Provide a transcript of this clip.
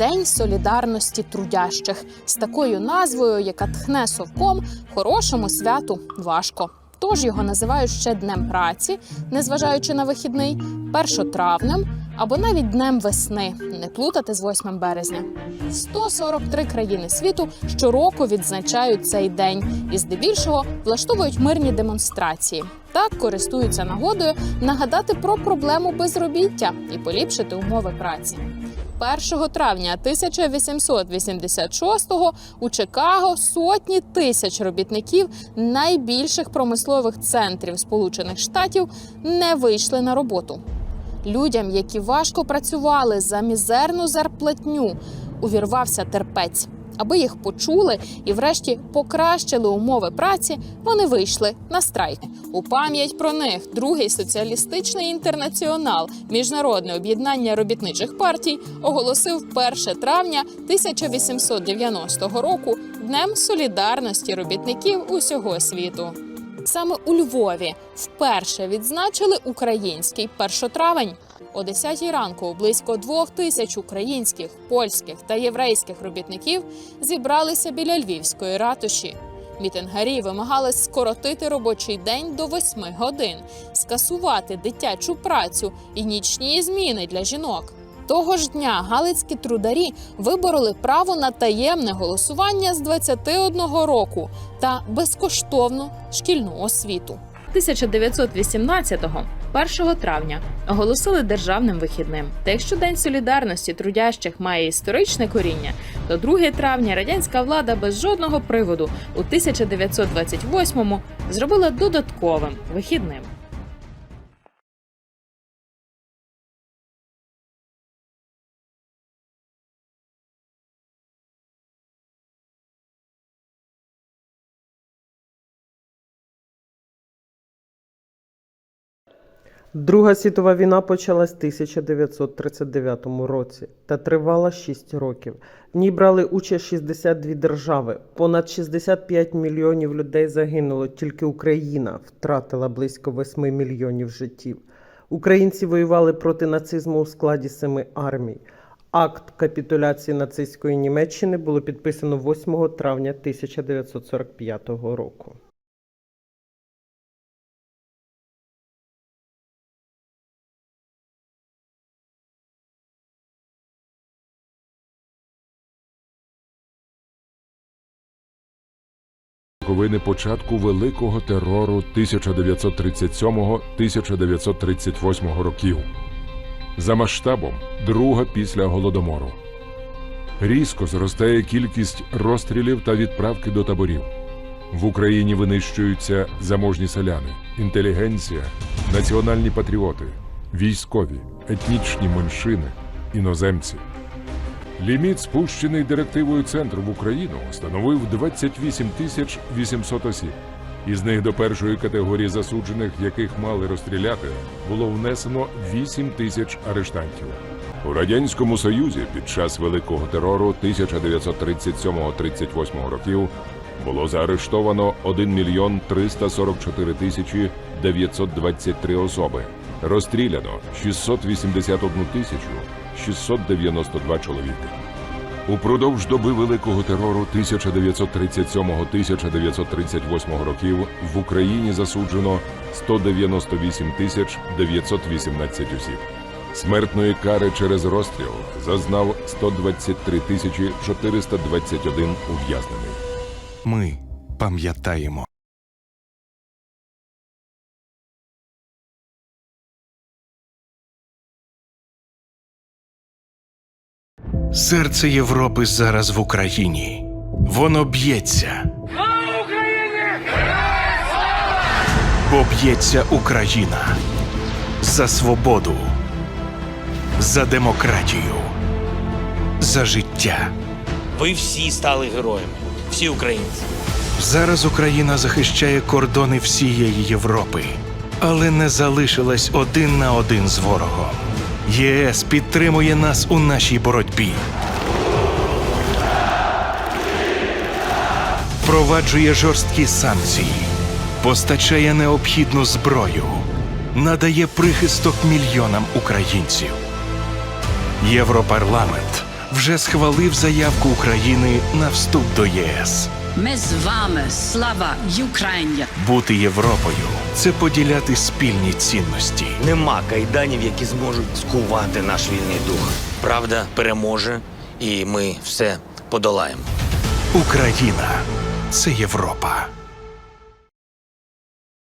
День солідарності трудящих з такою назвою, яка тхне совком, хорошому святу важко. Тож його називають ще днем праці, незважаючи на вихідний, першотравнем або навіть днем весни, не плутати з 8 березня. 143 країни світу щороку відзначають цей день і здебільшого влаштовують мирні демонстрації. Так користуються нагодою нагадати про проблему безробіття і поліпшити умови праці. 1 травня 1886-го у Чикаго сотні тисяч робітників найбільших промислових центрів Сполучених Штатів не вийшли на роботу. Людям, які важко працювали за мізерну зарплатню, увірвався терпець. Аби їх почули і, врешті, покращили умови праці, вони вийшли на страйк. У пам'ять про них другий соціалістичний інтернаціонал, міжнародне об'єднання робітничих партій, оголосив 1 травня 1890 року днем солідарності робітників усього світу. Саме у Львові вперше відзначили український першотравень. О 10 ранку близько двох тисяч українських, польських та єврейських робітників зібралися біля львівської ратуші. Мітингарі вимагали скоротити робочий день до 8 годин, скасувати дитячу працю і нічні зміни для жінок. Того ж дня галицькі трударі вибороли право на таємне голосування з 21 року та безкоштовну шкільну освіту. 1918-го, 1 травня, оголосили державним вихідним. Та якщо День солідарності трудящих має історичне коріння, то 2 травня радянська влада без жодного приводу у 1928-му зробила додатковим вихідним. Друга світова війна почалась в 1939 році та тривала 6 років. В ній брали участь 62 держави. Понад 65 мільйонів людей загинуло. Тільки Україна втратила близько 8 мільйонів життів. Українці воювали проти нацизму у складі семи армій. Акт капітуляції нацистської Німеччини було підписано 8 травня 1945 року. Роковини початку великого терору 1937-1938 років. За масштабом друга після голодомору. Різко зростає кількість розстрілів та відправки до таборів. В Україні винищуються заможні селяни, інтелігенція, національні патріоти, військові, етнічні меншини, іноземці. Ліміт, спущений директивою центру в Україну, становив 28 тисяч 800 осіб. Із них до першої категорії засуджених, яких мали розстріляти, було внесено 8 тисяч арештантів. У радянському союзі під час великого терору 1937-38 років було заарештовано 1 мільйон 344 тисячі 923 особи. Розстріляно 681 тисячу 692 чоловіки. Упродовж доби великого терору 1937-1938 років в Україні засуджено 198 тисяч 918 осіб. Смертної кари через розстріл зазнав 123 тисячі 421 ув'язнений. Ми пам'ятаємо. Серце Європи зараз в Україні. Воно б'ється. Бо б'ється Україна за свободу, за демократію, за життя. Ви всі стали героями, всі українці. Зараз Україна захищає кордони всієї Європи, але не залишилась один на один з ворогом. ЄС підтримує нас у нашій боротьбі. Впроваджує жорсткі санкції, постачає необхідну зброю, надає прихисток мільйонам українців. Європарламент вже схвалив заявку України на вступ до ЄС. Ми з вами, слава Україні! Бути Європою це поділяти спільні цінності. Нема кайданів, які зможуть скувати наш вільний дух. Правда переможе, і ми все подолаємо. Україна це Європа.